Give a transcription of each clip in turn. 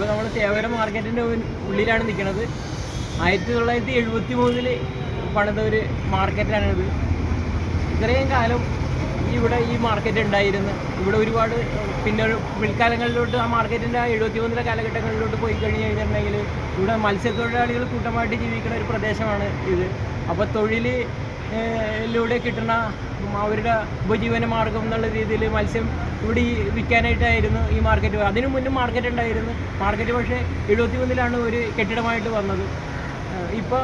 ഇപ്പോൾ നമ്മൾ തേവരം മാർക്കറ്റിന്റെ ഉള്ളിലാണ് നിൽക്കുന്നത് ആയിരത്തി തൊള്ളായിരത്തി എഴുപത്തി മൂന്നിൽ പണിത ഒരു മാർക്കറ്റാണിത്. ഇത്രയും കാലം ഇവിടെ ഈ മാർക്കറ്റ് ഉണ്ടായിരുന്നു. ഇവിടെ ഒരുപാട് പിന്നെ പിൽക്കാലങ്ങളിലോട്ട് ആ മാർക്കറ്റിന്റെ എഴുപത്തി മൂന്നിലെ കാലഘട്ടങ്ങളിലോട്ട് പോയി കഴിഞ്ഞ് കഴിഞ്ഞിട്ടുണ്ടെങ്കിൽ ഇവിടെ മത്സ്യത്തൊഴിലാളികൾ കൂട്ടമായിട്ട് ജീവിക്കുന്ന ഒരു പ്രദേശമാണ് ഇത്. അപ്പോൾ തൊഴിലിലൂടെ കിട്ടുന്ന അവരുടെ ഉപജീവന മാർഗം എന്നുള്ള രീതിയിൽ മത്സ്യം ഇവിടെ ഈ വിൽക്കാനായിട്ടായിരുന്നു ഈ മാർക്കറ്റ് അതിനു മുന്നും മാർക്കറ്റ് ഉണ്ടായിരുന്നു. മാർക്കറ്റ് പക്ഷേ എഴുപത്തി മൂന്നിലാണ് ഒരു കെട്ടിടമായിട്ട് വന്നത്. ഇപ്പോൾ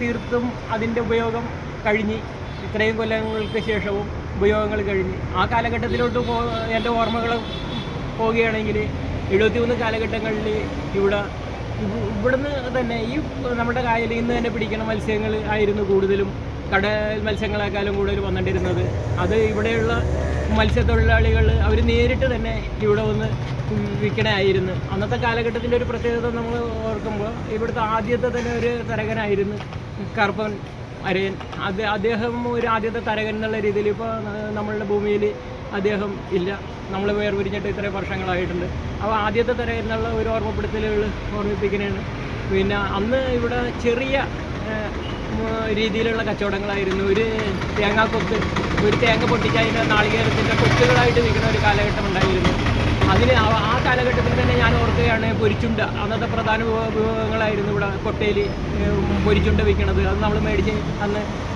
തീർത്തും അതിന്റെ ഉപയോഗം കഴിഞ്ഞ് ഇത്രയും കൊല്ലങ്ങൾക്ക് ശേഷവും ഉപയോഗങ്ങൾ കഴിഞ്ഞ്. ആ കാലഘട്ടത്തിലോട്ട് പോ എന്റെ ഓർമ്മകൾ പോവുകയാണെങ്കിൽ എഴുപത്തി മൂന്ന് കാലഘട്ടങ്ങളിൽ ഇവിടെ ഇവ- ഇവിടുന്ന് തന്നെ ഈ നമ്മുടെ കായലിൽ നിന്ന് തന്നെ പിടിക്കുന്ന മത്സ്യങ്ങൾ ആയിരുന്നു കൂടുതലും. കടൽ മത്സ്യങ്ങളെക്കാളും കൂടുതൽ വന്നിട്ടിരുന്നത്. അത് ഇവിടെയുള്ള മത്സ്യത്തൊഴിലാളികൾ അവർ നേരിട്ട് തന്നെ ഇവിടെ വന്ന് വിൽക്കണമായിരുന്നു അന്നത്തെ കാലഘട്ടത്തിന്റെ ഒരു പ്രത്യേകത നമ്മൾ ഓർക്കുമ്പോൾ ഇവിടുത്തെ ആദ്യത്തെ തന്നെ ഒരു തരകനായിരുന്നു കറുപ്പൻ അരയൻ. അത് അദ്ദേഹം ഒരു ആദ്യത്തെ തരകൻ എന്നുള്ള രീതിയിൽ ഇപ്പോൾ നമ്മളുടെ ഭൂമിയിൽ അദ്ദേഹം ഇല്ല. നമ്മൾ വേർപിരിഞ്ഞിട്ട് ഇത്രയും വർഷങ്ങളായിട്ടുണ്ട്. അപ്പോൾ ആദ്യത്തെ തരകൻ എന്നുള്ള ഒരു ഓർമ്മപ്പെടുത്തലുകൾ ഓർമ്മിപ്പിക്കുന്നതാണ് പിന്നെ അന്ന് ഇവിടെ ചെറിയ രീതിയിലുള്ള കച്ചവടങ്ങളായിരുന്നു. ഒരു തേങ്ങാക്കൊത്ത് ഒരു തേങ്ങ പൊട്ടിച്ചതിന്റെ നാളികേരത്തിന്റെ കൊത്തുകളായിട്ട് വിൽക്കുന്ന ഒരു കാലഘട്ടം ഉണ്ടായിരുന്നു. അതിന് ആ- ആ കാലഘട്ടത്തിൽ തന്നെ ഞാൻ ഓർക്കുകയാണ് പൊരിച്ചുണ്ട. അന്നത്തെ പ്രധാന വിഭവങ്ങളായിരുന്നു ഇവിടെ കൊട്ടയിൽ പൊരിച്ചുണ്ട വിൽക്കണത് അത് നമ്മൾ മേടിച്ച് അന്ന്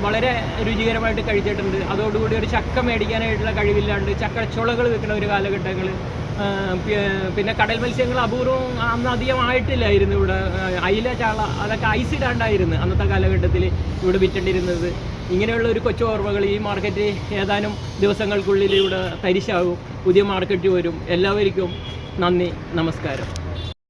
വളരെ രുചികരമായിട്ട് കഴിച്ചിട്ടുണ്ട്. അതോടുകൂടി ഒരു ചക്ക മേടിക്കാനായിട്ടുള്ള കഴിവില്ലാണ്ട് ചക്കച്ചുളകൾ വിൽക്കുന്ന ഒരു കാലഘട്ടങ്ങൾ. പിന്നെ കടൽ മത്സ്യങ്ങൾ അപൂർവം അന്ന് അധികം ആയിട്ടില്ലായിരുന്നു ഇവിടെ അയില ചാള അതൊക്കെ ഐസ് ഇടാണ്ടായിരുന്നു അന്നത്തെ കാലഘട്ടത്തിൽ ഇവിടെ വിറ്റണ്ടിരുന്നത് ഇങ്ങനെയുള്ള ഒരു കൊച്ചു ഓർമ്മകൾ ഈ മാർക്കറ്റ് ഏതാനും ദിവസങ്ങൾക്കുള്ളിൽ ഇവിടെ തരിശാകും പുതിയ മാർക്കറ്റ് വരും. എല്ലാവർക്കും നന്ദി നമസ്കാരം.